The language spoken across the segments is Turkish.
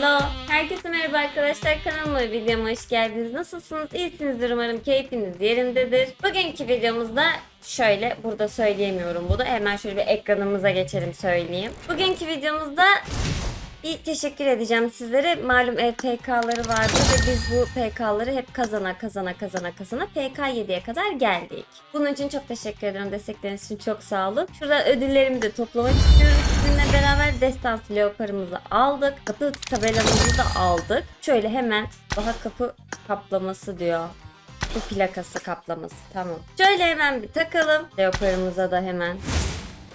Hello. Herkese merhaba arkadaşlar. Kanalıma videoma hoş geldiniz. Nasılsınız? İyisinizdir umarım. Keyfiniz yerindedir. Bugünkü videomuzda şöyle burada söyleyemiyorum bunu. Hemen şöyle bir ekranımıza geçelim söyleyeyim. Bugünkü videomuzda bir teşekkür edeceğim sizlere. Malum ev PK'ları vardı ve biz bu PK'ları hep kazana kazana kazana kazana PK 7'ye kadar geldik. Bunun için çok teşekkür ederim. Destekleriniz için çok sağ olun. Şurada ödüllerimi de toplamak istiyoruz. Sizinle beraber Destant Leopar'ımızı aldık. Kapı tabelamızı da aldık. Şöyle hemen daha kapı kaplaması diyor. Bu plakası kaplaması. Tamam. Şöyle hemen bir takalım. Leopar'ımıza da hemen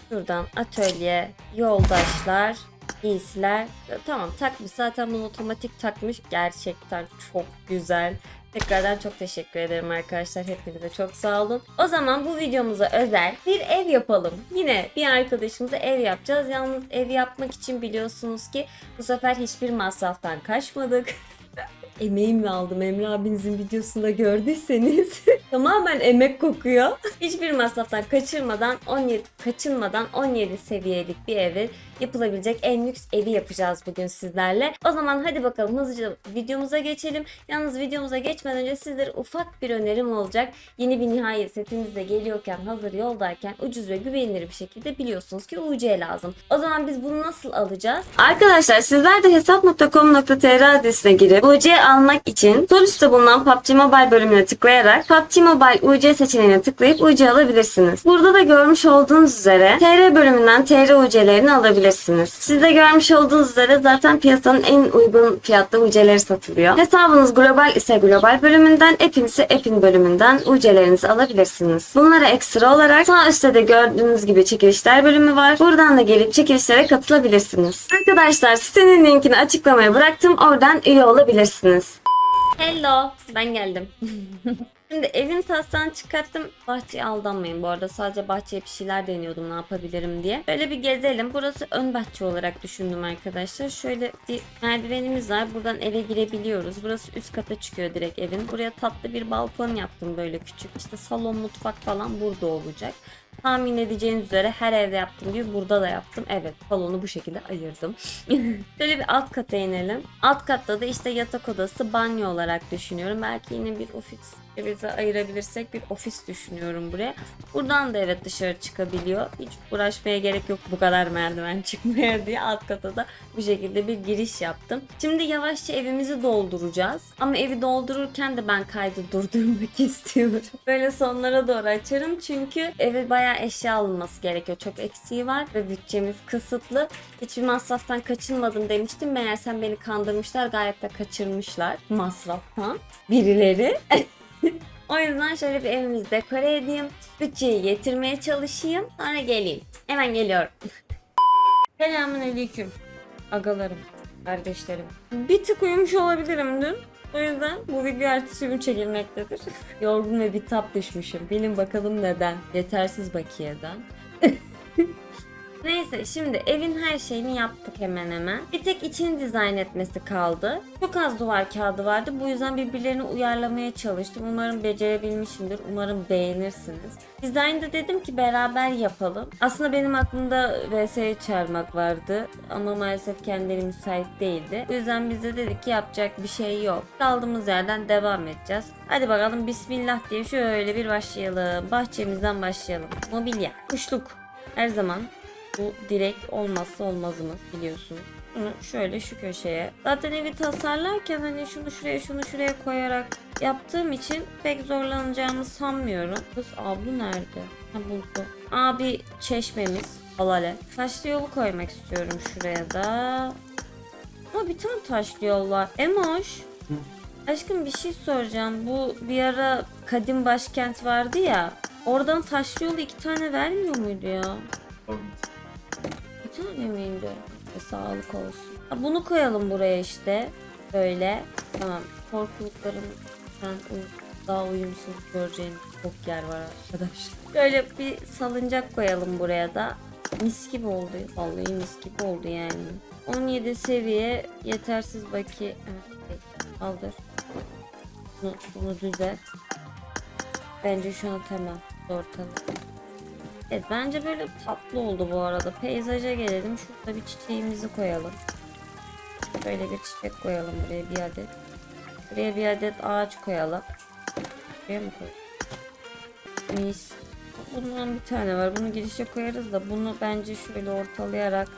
Şuradan atölye, yoldaşlar, giysiler. Tamam takmış zaten bunu otomatik takmış. Gerçekten çok güzel. Tekrardan çok teşekkür ederim arkadaşlar. Hepinize çok sağ olun. O zaman bu videomuza özel bir ev yapalım. Yine bir arkadaşımıza ev yapacağız. Yalnız ev yapmak için biliyorsunuz ki bu sefer hiçbir masraftan kaçmadık. Emeğimle aldım Emre abinizin videosunda gördüyseniz. Tamamen emek kokuyor. Hiçbir masraftan kaçırmadan 17 kaçınmadan 17 seviyelik bir evi yapılabilecek en lüks evi yapacağız bugün sizlerle. O zaman hadi bakalım hızlıca videomuza geçelim. Yalnız videomuza geçmeden önce sizlere ufak bir önerim olacak. Yeni bir nihayet setimiz de geliyorken hazır yoldayken ucuz ve güvenilir bir şekilde biliyorsunuz ki UC lazım. O zaman biz bunu nasıl alacağız? Arkadaşlar sizler de hesap.com.tr adresine girip UC almak için sol üstte bulunan PUBG Mobile bölümüne tıklayarak PUBG Mobile UC seçeneğine tıklayıp UC alabilirsiniz. Burada da görmüş olduğunuz üzere TR bölümünden TR UC'lerini alabilirsiniz. Siz de görmüş olduğunuz üzere zaten piyasanın en uygun fiyatlı UC'leri satılıyor. Hesabınız global ise global bölümünden, app'in ise app'in bölümünden UC'lerinizi alabilirsiniz. Bunlara ekstra olarak sağ üstte de gördüğünüz gibi çekilişler bölümü var. Buradan da gelip çekilişlere katılabilirsiniz. Arkadaşlar sitenin linkini açıklamaya bıraktım. Oradan üye olabilirsiniz. Hello, ben geldim. Şimdi evin taslağını çıkarttım. Bahçeye aldanmayın bu arada. Sadece bahçeye bir şeyler deniyordum ne yapabilirim diye. Böyle bir gezelim. Burası ön bahçe olarak düşündüm arkadaşlar. Şöyle bir merdivenimiz var. Buradan eve girebiliyoruz. Burası üst kata çıkıyor direkt evin. Buraya tatlı bir balkon yaptım böyle küçük. İşte salon, mutfak falan burada olacak. Tahmin edeceğiniz üzere her evde yaptığım gibi burada da yaptım. Evet salonu bu şekilde ayırdım. Şöyle bir alt kata inelim. Alt katta da işte yatak odası, banyo olarak düşünüyorum. Belki yine bir ofis bize ayırabilirsek bir ofis düşünüyorum buraya. Buradan da evet dışarı çıkabiliyor. Hiç uğraşmaya gerek yok bu kadar merdiven çıkmaya diye alt kata da bu şekilde bir giriş yaptım. Şimdi yavaşça evimizi dolduracağız. Ama evi doldururken de ben kaydı durdurmak istiyorum. Böyle sonlara doğru açarım çünkü eve bayağı eşya alınması gerekiyor. Çok eksiği var ve bütçemiz kısıtlı. Hiçbir masraftan kaçınmadım demiştim. Meğersem beni kandırmışlar. Gayet de kaçırmışlar masraftan. Birileri. O yüzden şöyle bir evimizi dekore edeyim. Bütçeyi getirmeye çalışayım. Sonra geleyim. Hemen geliyorum. Selamun aleyküm. Agalarım, kardeşlerim. Bir tık uyumuş olabilirim dün. O yüzden bu video ertesi gün çekilmektedir. Yorgun ve bitap düşmüşüm. Bilin bakalım neden. Yetersiz bakiyeden. Neyse şimdi evin her şeyini yaptık hemen hemen. Bir tek içini dizayn etmesi kaldı. Çok az duvar kağıdı vardı. Bu yüzden birbirlerini uyarlamaya çalıştım. Umarım becerebilmişimdir. Umarım beğenirsiniz. Dizaynda dedim ki beraber yapalım. Aslında benim aklımda VS'ye çağırmak vardı. Ama maalesef kendileri müsait değildi. Bu yüzden biz de dedik ki yapacak bir şey yok. Kaldığımız yerden devam edeceğiz. Hadi bakalım bismillah diye şöyle bir başlayalım. Bahçemizden başlayalım. Mobilya, kuşluk. Her zaman bu direkt olmazsa olmazımız biliyorsunuz. Şöyle şu köşeye. Zaten evi tasarlarken hani şunu şuraya şunu şuraya koyarak yaptığım için pek zorlanacağımı sanmıyorum. Kız ablu nerede? Ha buldu. Abi çeşmemiz. Halale. Taşlı yolu koymak istiyorum şuraya da. Ama bir tane taşlı yol var. Emoş. Aşkım bir şey soracağım. Bu bir ara kadim başkent vardı ya. Oradan taşlı yolu iki tane vermiyor muydu ya? Bir miydi? E, sağlık olsun. Ha, bunu koyalım buraya işte. Böyle. Tamam. Korkulukların uy- daha uyumsuz göreceğin çok yer var arkadaşlar. Böyle bir salıncak koyalım buraya da. Mis gibi oldu. Vallahi mis gibi oldu yani. 17 seviye yetersiz baki. Evet, Kaldır. Bunu, bunu düzelt. Bence şu an tamam. Ortalık. Evet bence böyle tatlı oldu bu arada. Peyzaja gelelim. Şurada bir çiçeğimizi koyalım. Şöyle bir çiçek koyalım buraya bir adet. Buraya bir adet ağaç koyalım. Buraya mı koyalım? Mis. Bundan bir tane var. Bunu girişe koyarız da bunu bence şöyle ortalayarak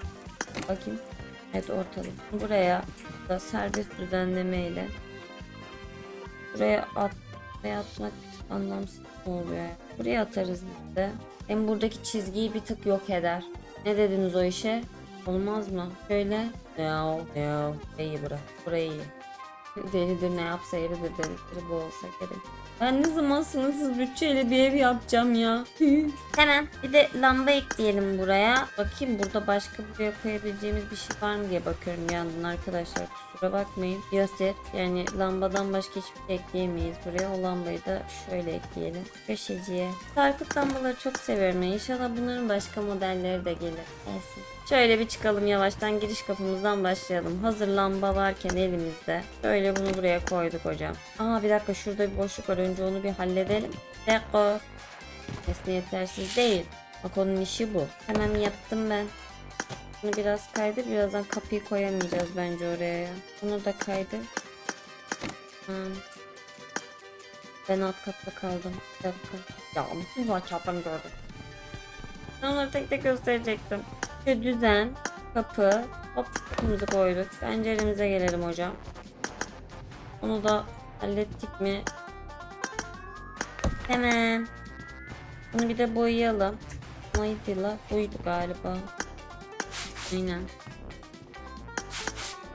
bakayım. Evet ortalayayım. Buraya da serbest düzenlemeyle buraya at buraya atmak anlamsız oluyor. ya. Buraya atarız biz de. Hem buradaki çizgiyi bir tık yok eder. Ne dediniz o işe? Olmaz mı? Şöyle. Ya ya iyi bırak. Burayı iyi. Delidir ne yapsa yeridir delidir bu olsa gerek. Ben ne zaman sınırsız bütçeyle bir ev yapacağım ya. Hemen bir de lamba ekleyelim buraya. Bakayım burada başka buraya koyabileceğimiz bir şey var mı diye bakıyorum yandan arkadaşlar. Kusura bakmayın. Göster. Yani lambadan başka hiçbir şey ekleyemeyiz buraya. O lambayı da şöyle ekleyelim. Köşeciye. Sarkıt lambaları çok seviyorum. ya. İnşallah bunların başka modelleri de gelir. Gelsin. Şöyle bir çıkalım yavaştan giriş kapımızdan başlayalım. Hazır lamba varken elimizde. Şöyle bunu buraya koyduk hocam. Aa bir dakika şurada bir boşluk var. Önce onu bir halledelim. Dakika. Nesne yetersiz değil. Bak onun işi bu. Hemen yaptım ben. Bunu biraz kaydır. Birazdan kapıyı koyamayacağız bence oraya. ya. Bunu da kaydır. Hmm. Ben alt katta kaldım. Bir dakika. Ya bütün WhatsApp'tan gördüm. Onları tek tek gösterecektim. Şu düzen, kapı, hop kapımızı koyduk. Penceremize gelelim hocam. Onu da hallettik mi? Hemen. Bunu bir de boyayalım. Neydi la? Buydu galiba. Aynen.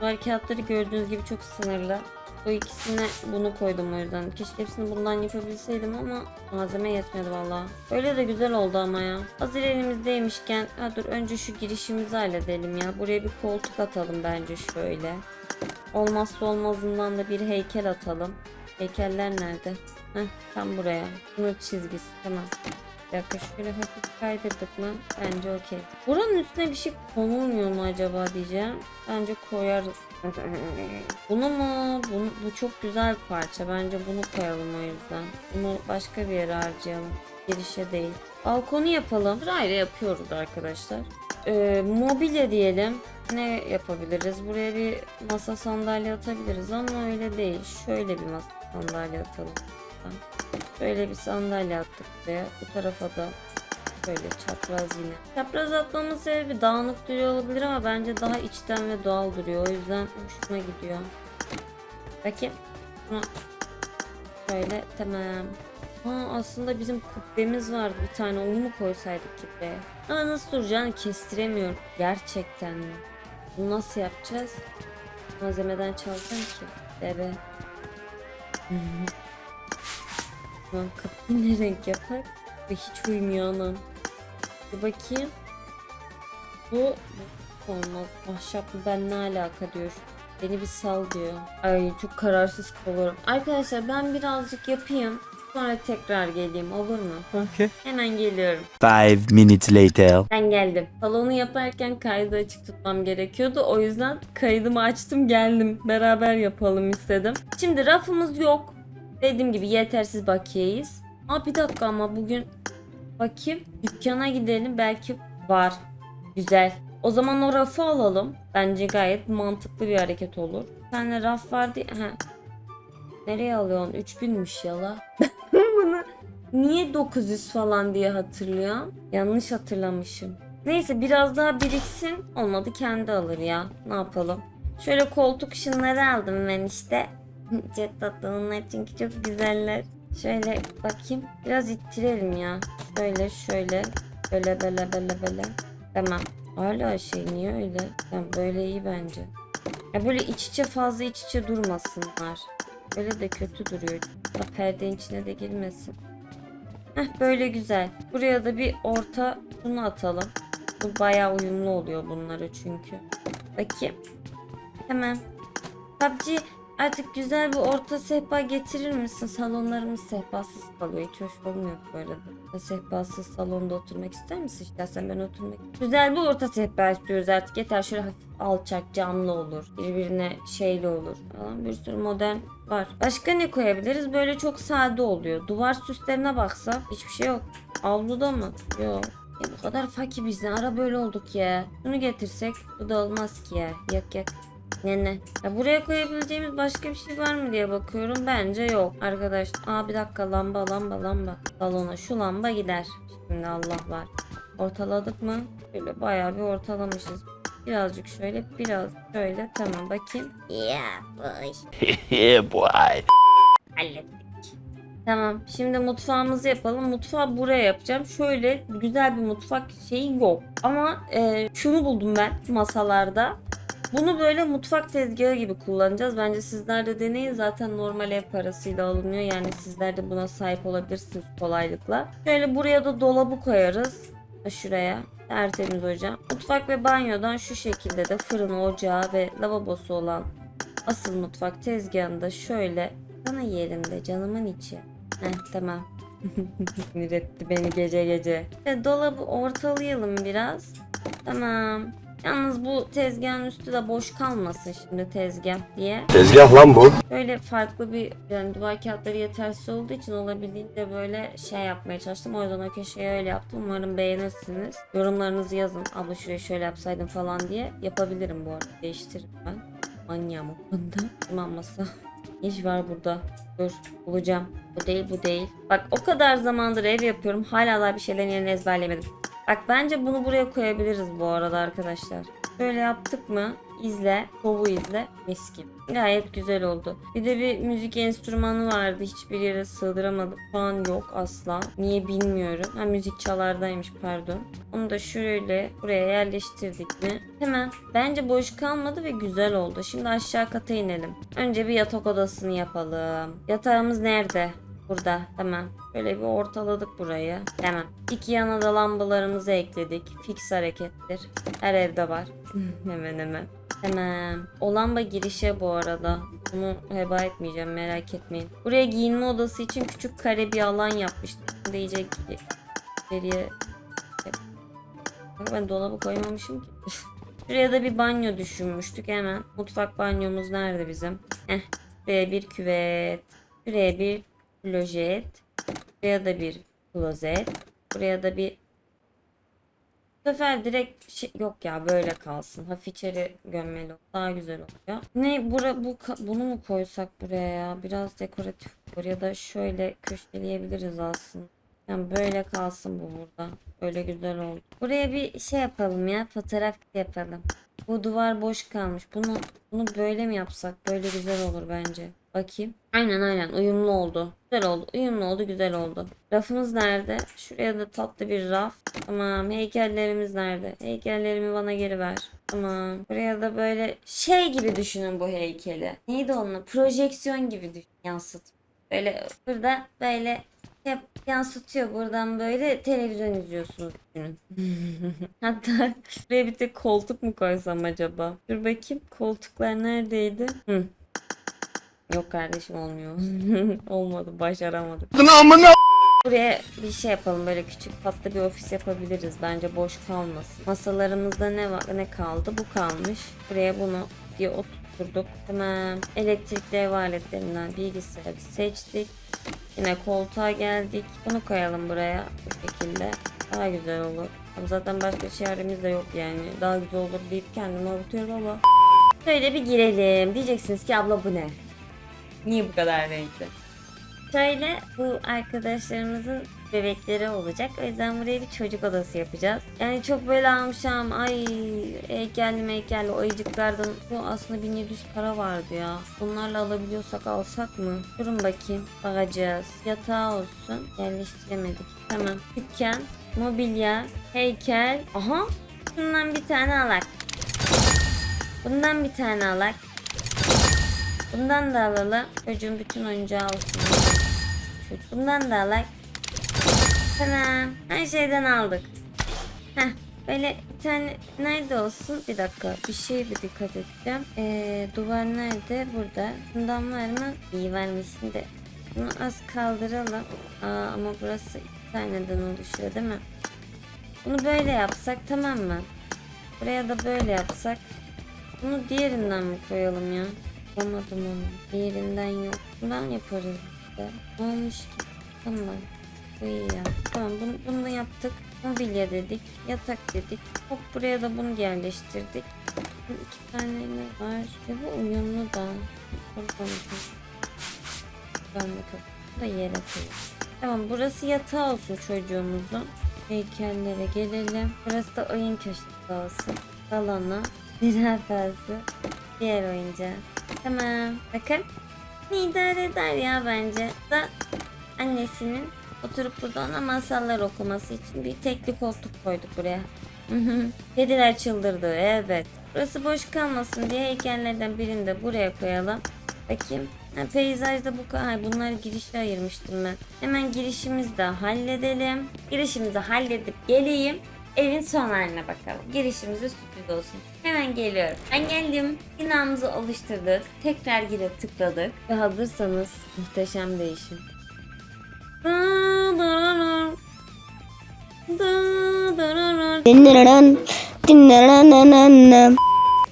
Duvar kağıtları gördüğünüz gibi çok sınırlı. Bu ikisine bunu koydum o yüzden. Keşke hepsini bundan yapabilseydim ama malzeme yetmedi valla. Öyle de güzel oldu ama ya. Hazır elimizdeymişken ha dur önce şu girişimizi halledelim ya. Buraya bir koltuk atalım bence şöyle. Olmazsa olmazından da bir heykel atalım. Heykeller nerede? Heh, tam buraya. Sınır çizgisi tamam. Dakika şöyle hafif kaydırdık mı? Bence okey. Buranın üstüne bir şey konulmuyor mu acaba diyeceğim. Bence koyarız. Bunu mu? Bunu, bu çok güzel parça. Bence bunu koyalım o yüzden. Bunu başka bir yere harcayalım. Girişe değil. Balkonu yapalım. Sırayla yapıyoruz arkadaşlar. Ee, mobilya diyelim. Ne yapabiliriz? Buraya bir masa sandalye atabiliriz ama öyle değil. Şöyle bir masa sandalye atalım. Şöyle bir sandalye attık buraya. Bu tarafa da böyle çapraz yine. Çapraz atmamın sebebi dağınık duruyor olabilir ama bence daha içten ve doğal duruyor. O yüzden hoşuma gidiyor. Bakayım. Şöyle tamam. Ha aslında bizim kubbemiz vardı bir tane onu mu koysaydık kitleye? Ama nasıl duracağını kestiremiyorum. Gerçekten mi? Bunu nasıl yapacağız? Malzemeden çalacağım ki. Lan kapıyı ne renk yapar? Ve hiç uymuyor anam. Bir bakayım. Bu, bu olmaz. Ahşaplı ben ne alaka diyor. Beni bir sal diyor. Ay çok kararsız kalıyorum. Arkadaşlar ben birazcık yapayım. Sonra tekrar geleyim olur mu? Okay. Hemen geliyorum. Five minutes later. Ben geldim. Salonu yaparken kaydı açık tutmam gerekiyordu. O yüzden kaydımı açtım geldim. Beraber yapalım istedim. Şimdi rafımız yok. Dediğim gibi yetersiz bakiyeyiz. Aa bir dakika ama bugün bakayım dükkana gidelim belki var. Güzel. O zaman o rafı alalım. Bence gayet mantıklı bir hareket olur. Bir tane raf vardı. Ha. Nereye alıyorsun? 3000'miş yala. Bunu niye 900 falan diye hatırlıyorum. Yanlış hatırlamışım. Neyse biraz daha biriksin. Olmadı kendi alır ya. Ne yapalım? Şöyle koltuk ışınları aldım ben işte. çok tatlı onlar çünkü çok güzeller. Şöyle bakayım. Biraz ittirelim ya. Şöyle şöyle. Böyle böyle böyle böyle. Tamam. Hala şey niye öyle? Tamam böyle iyi bence. Ya böyle iç içe fazla iç içe durmasınlar. Böyle de kötü duruyor. Da perdenin içine de girmesin. Heh böyle güzel. Buraya da bir orta bunu atalım. Bu bayağı uyumlu oluyor bunlara çünkü. Bakayım. Hemen. PUBG artık güzel bir orta sehpa getirir misin? Salonlarımız sehpasız kalıyor. Hiç hoş olmuyor bu arada. Sehpasız salonda oturmak ister misin? İstersen ben oturmak Güzel bir orta sehpa istiyoruz artık. Yeter şöyle hafif alçak, camlı olur. Birbirine şeyli olur. Falan bir sürü model var. Başka ne koyabiliriz? Böyle çok sade oluyor. Duvar süslerine baksa hiçbir şey yok. Avluda mı? Yok. Ya bu kadar fakir biz ne ara böyle olduk ya. Bunu getirsek bu da olmaz ki ya. Yak yak. Ne ne? Ya buraya koyabileceğimiz başka bir şey var mı diye bakıyorum. Bence yok. Arkadaş. Aa bir dakika lamba lamba lamba. Salona şu lamba gider. Şimdi Allah var. Ortaladık mı? Böyle bayağı bir ortalamışız. Birazcık şöyle biraz şöyle tamam bakayım. Yeah boy. yeah, boy. Hallettik. Tamam. Şimdi mutfağımızı yapalım. Mutfağı buraya yapacağım. Şöyle güzel bir mutfak şeyi yok. Ama e, şunu buldum ben masalarda. Bunu böyle mutfak tezgahı gibi kullanacağız. Bence sizler de deneyin. Zaten normal ev parasıyla alınıyor. Yani sizler de buna sahip olabilirsiniz kolaylıkla. Şöyle buraya da dolabı koyarız. Şuraya. Tertemiz hocam. Mutfak ve banyodan şu şekilde de fırını, ocağı ve lavabosu olan asıl mutfak tezgahında şöyle sana yerinde canımın içi. Heh tamam. Sinir etti beni gece gece. Ve dolabı ortalayalım biraz. Tamam. Yalnız bu tezgahın üstü de boş kalmasın şimdi tezgah diye. Tezgah lan bu. Böyle farklı bir yani duvar kağıtları yetersiz olduğu için olabildiğince böyle şey yapmaya çalıştım. O yüzden o köşeyi öyle yaptım. Umarım beğenirsiniz. Yorumlarınızı yazın. Abla şurayı şöyle yapsaydım falan diye. Yapabilirim bu arada. Değiştiririm ben. Manyağım o konuda. Tamam masa. İş var burada. Dur bulacağım. Bu değil bu değil. Bak o kadar zamandır ev yapıyorum. Hala daha bir şeylerin yerini ezberlemedim. Bak bence bunu buraya koyabiliriz bu arada arkadaşlar. Böyle yaptık mı? İzle. Kovu izle. Mis. Gayet güzel oldu. Bir de bir müzik enstrümanı vardı. Hiçbir yere sığdıramadım. Şu yok asla. Niye bilmiyorum. Ha müzik çalardaymış pardon. Onu da şöyle buraya yerleştirdik mi? Hemen. Bence boş kalmadı ve güzel oldu. Şimdi aşağı kata inelim. Önce bir yatak odasını yapalım. Yatağımız nerede? Burada. Tamam. Böyle bir ortaladık burayı. Tamam. İki yana da lambalarımızı ekledik. Fix harekettir. Her evde var. hemen hemen. Tamam. O lamba girişe bu arada. Bunu heba etmeyeceğim merak etmeyin. Buraya giyinme odası için küçük kare bir alan yapmıştım. Şimdi iyice geriye... Ben dolabı koymamışım ki. Şuraya da bir banyo düşünmüştük hemen. Mutfak banyomuz nerede bizim? Heh. Buraya bir küvet. Buraya bir klozet. Buraya da bir klozet. Buraya da bir bu sefer direkt şey, yok ya böyle kalsın. Hafif içeri gömmeli. Daha güzel oluyor. Ne bura bu bunu mu koysak buraya ya? Biraz dekoratif olur ya da şöyle köşeleyebiliriz aslında. Yani böyle kalsın bu burada. Böyle güzel oldu. Buraya bir şey yapalım ya. Fotoğraf yapalım. Bu duvar boş kalmış. Bunu bunu böyle mi yapsak? Böyle güzel olur bence. Bakayım. Aynen aynen uyumlu oldu. Güzel oldu. Uyumlu oldu güzel oldu. Rafımız nerede? Şuraya da tatlı bir raf. Tamam heykellerimiz nerede? Heykellerimi bana geri ver. Tamam. Buraya da böyle şey gibi düşünün bu heykeli. Neydi onunla? Projeksiyon gibi düşün. Yansıt. Böyle burada böyle yap, yansıtıyor buradan böyle televizyon izliyorsunuz. Hatta buraya bir tek koltuk mu koysam acaba? Dur bakayım koltuklar neredeydi? Hı. Yok kardeşim olmuyor. Olmadı başaramadık. Buraya bir şey yapalım böyle küçük tatlı bir ofis yapabiliriz bence boş kalmasın. Masalarımızda ne var ne kaldı bu kalmış. Buraya bunu bir oturturduk. Tamam elektrikli ev aletlerinden bilgisayarı seçtik. Yine koltuğa geldik. Bunu koyalım buraya bu şekilde. Daha güzel olur. Zaten başka çaremiz de yok yani. Daha güzel olur deyip kendimi avutuyorum ama. Şöyle bir girelim. Diyeceksiniz ki abla bu ne? Niye bu kadar renkli? Şöyle bu arkadaşlarımızın bebekleri olacak. O yüzden buraya bir çocuk odası yapacağız. Yani çok böyle almışam. Ay heykelli heykelli o. Bu aslında 1700 para vardı ya. Bunlarla alabiliyorsak alsak mı? Durun bakayım. Bakacağız. Yatağı olsun. Yerleştiremedik. Tamam. Dükkan, mobilya, heykel. Aha. Bundan bir tane alak. Bundan bir tane alak. Bundan da alalım. Çocuğun bütün oyuncağı olsun. Şu- Bundan da alak. Tamam. Her şeyden aldık. Heh. Böyle bir tane nerede olsun? Bir dakika. Bir şey bir dikkat edeceğim. Ee, duvar nerede? Burada. Bundan var mı? İyi varmış şimdi. Bunu az kaldıralım. Aa, ama burası iki taneden oluşuyor değil mi? Bunu böyle yapsak tamam mı? Buraya da böyle yapsak. Bunu diğerinden mi koyalım ya? Yapamadım onu. Diğerinden yok. Bundan yaparız işte. Olmuş ki. Tamam. Bu iyi ya. Tamam bunu, bunu da yaptık. Mobilya dedik. Yatak dedik. Hop buraya da bunu yerleştirdik. İki tane ne var? Ve bu uyumlu da. Buradan Ben. Bu da yere koyayım. Tamam burası yatağı olsun çocuğumuzun. Heykellere gelelim. Burası da oyun köşesi olsun. Salonu. Birer fazla. Diğer oyuncağı. Tamam. Bakın. İdare eder ya bence. Da annesinin oturup burada ona masallar okuması için bir tekli koltuk koyduk buraya. Kediler çıldırdı evet. Burası boş kalmasın diye heykellerden birini de buraya koyalım. Bakayım. Ha, peyzajda bu kadar. Bunları girişe ayırmıştım ben. Hemen girişimizi de halledelim. Girişimizi halledip geleyim. Evin son haline bakalım. Girişimize sürpriz olsun. Hemen geliyorum. Ben geldim. Binamızı oluşturduk. Tekrar gire tıkladık. Ve hazırsanız muhteşem değişim.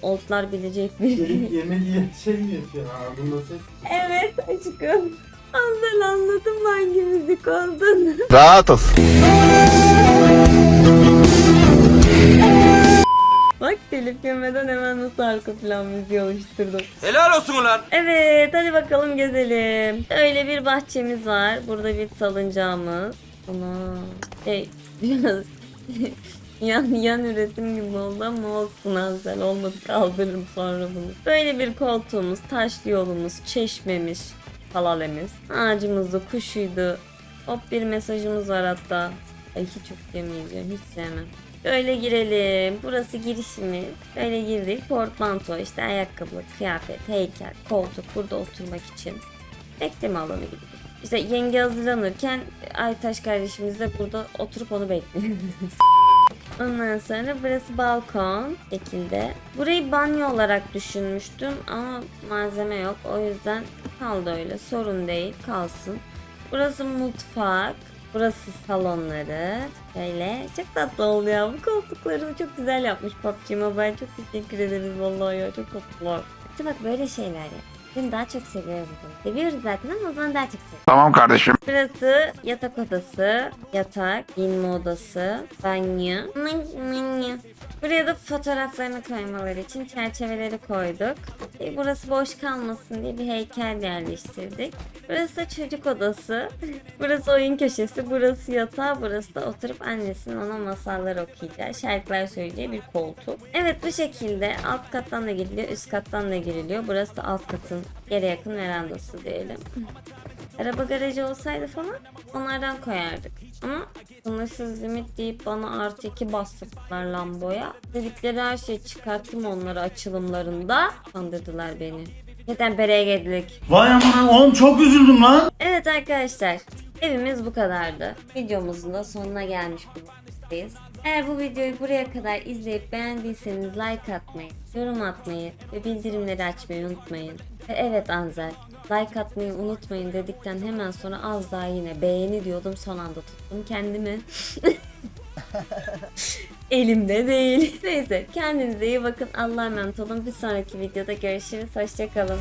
Oltlar bilecek bir. Gelip yemek yiyen şey mi yapıyorsun ağzında ses? Evet aşkım. Andan anladım hangi müzik olduğunu. Rahat ol. Bak telif yemeden hemen nasıl arka plan müziği oluşturdum. Helal olsun ulan. Evet hadi bakalım gezelim. Öyle bir bahçemiz var. Burada bir salıncağımız. Ana. Şey biraz yan, yan üretim gibi oldu ama olsun Azel. Olmadı kaldırırım sonra bunu. Böyle bir koltuğumuz, taşlı yolumuz, çeşmemiz, halalemiz. Ağacımızda kuşuydu. Hop bir mesajımız var hatta. Ay hiç okuyameyeceğim. Hiç sevmem. Böyle girelim. Burası girişimiz. Böyle girdik. Portmanto, işte ayakkabı, kıyafet, heykel, koltuk burada oturmak için. Bekleme alanı gibi. İşte yenge hazırlanırken Aytaş kardeşimiz de burada oturup onu bekliyor. Ondan sonra burası balkon şekilde. Burayı banyo olarak düşünmüştüm ama malzeme yok. O yüzden kaldı öyle. Sorun değil. Kalsın. Burası mutfak. Burası salonları. Böyle çok tatlı oldu ya. Bu koltukları çok güzel yapmış PUBG Mobile. Çok teşekkür ederiz vallahi ya. Çok tatlılar. İşte bak böyle şeyler ya. Seni daha çok seviyoruz. bunu. Seviyoruz zaten ama o zaman daha çok seviyoruz. Tamam kardeşim. Burası yatak odası, yatak, giyinme odası, banyo. Banyo. Buraya da fotoğraflarını koymaları için çerçeveleri koyduk. E, Burası boş kalmasın diye bir heykel yerleştirdik. Burası da çocuk odası. Burası oyun köşesi. Burası yatağı. Burası da oturup annesinin ona masallar okuyacağı, şarkılar söyleyeceği bir koltuk. Evet bu şekilde alt kattan da giriliyor, üst kattan da giriliyor. Burası da alt katın yere yakın verandası diyelim. Araba garajı olsaydı falan onlardan koyardık. Ama sınırsız limit deyip bana artı iki bastırdılar Lambo'ya. Dedikleri her şeyi çıkarttım onları açılımlarında. Kandırdılar beni. Neden bereye geldik? Vay aman oğlum çok üzüldüm lan. Evet arkadaşlar evimiz bu kadardı. Videomuzun da sonuna gelmiş bulunmaktayız. Eğer bu videoyu buraya kadar izleyip beğendiyseniz like atmayı, yorum atmayı ve bildirimleri açmayı unutmayın. Ve evet Anzel, like atmayı unutmayın dedikten hemen sonra az daha yine beğeni diyordum son anda tuttum kendimi. Elimde değil. Neyse kendinize iyi bakın. Allah'a emanet olun. Bir sonraki videoda görüşürüz. Hoşçakalın.